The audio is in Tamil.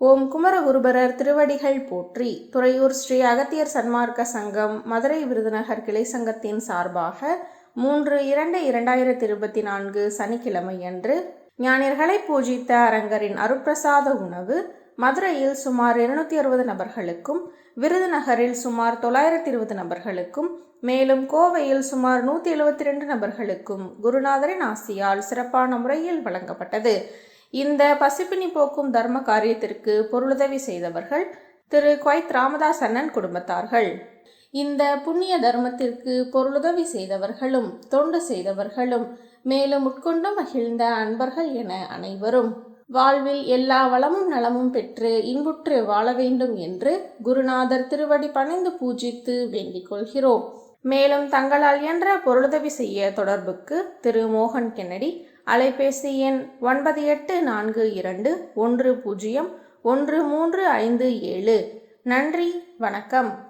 ஓம் குமரகுருபரர் திருவடிகள் போற்றி. துறையூர் ஸ்ரீ அகத்தியர் சன்மார்க்க சங்கம் மதுரை விருதுநகர் கிளை சங்கத்தின் சார்பாக மூன்று இரண்டு இரண்டாயிரத்தி இருபத்தி நான்கு சனிக்கிழமையன்று ஞானியர்களை பூஜித்த அரங்கரின் அருப்பிரசாத உணவு மதுரையில் சுமார் இருநூத்தி அறுபது நபர்களுக்கும் விருதுநகரில் சுமார் தொள்ளாயிரத்தி இருபது நபர்களுக்கும் மேலும் கோவையில் சுமார் நூற்றி எழுபத்தி ரெண்டு நபர்களுக்கும் குருநாதரின் ஆசியால் சிறப்பான முறையில் வழங்கப்பட்டது. இந்த பசிப்பினி போக்கும் தர்ம காரியத்திற்கு பொருளுதவி செய்தவர்கள் திரு குவைத் ராமதாஸ் அண்ணன் குடும்பத்தார்கள். இந்த புண்ணிய தர்மத்திற்கு பொருளுதவி செய்தவர்களும் தொண்டு செய்தவர்களும் மேலும் உட்கொண்டு மகிழ்ந்த அன்பர்கள் என அனைவரும் வாழ்வில் எல்லா வளமும் நலமும் பெற்று இன்புற்று வாழ வேண்டும் என்று குருநாதர் திருவடி பணிந்து பூஜித்து வேண்டிக் கொள்கிறோம். மேலும் தங்களால் என்ற பொருளுதவி செய்ய தொடர்புக்கு திரு மோகன் கென்னடி அலைபேசி எண் ஒன்பது எட்டு நான்கு இரண்டு ஒன்று பூஜ்ஜியம் ஒன்று மூன்று ஐந்து ஏழு. நன்றி வணக்கம்.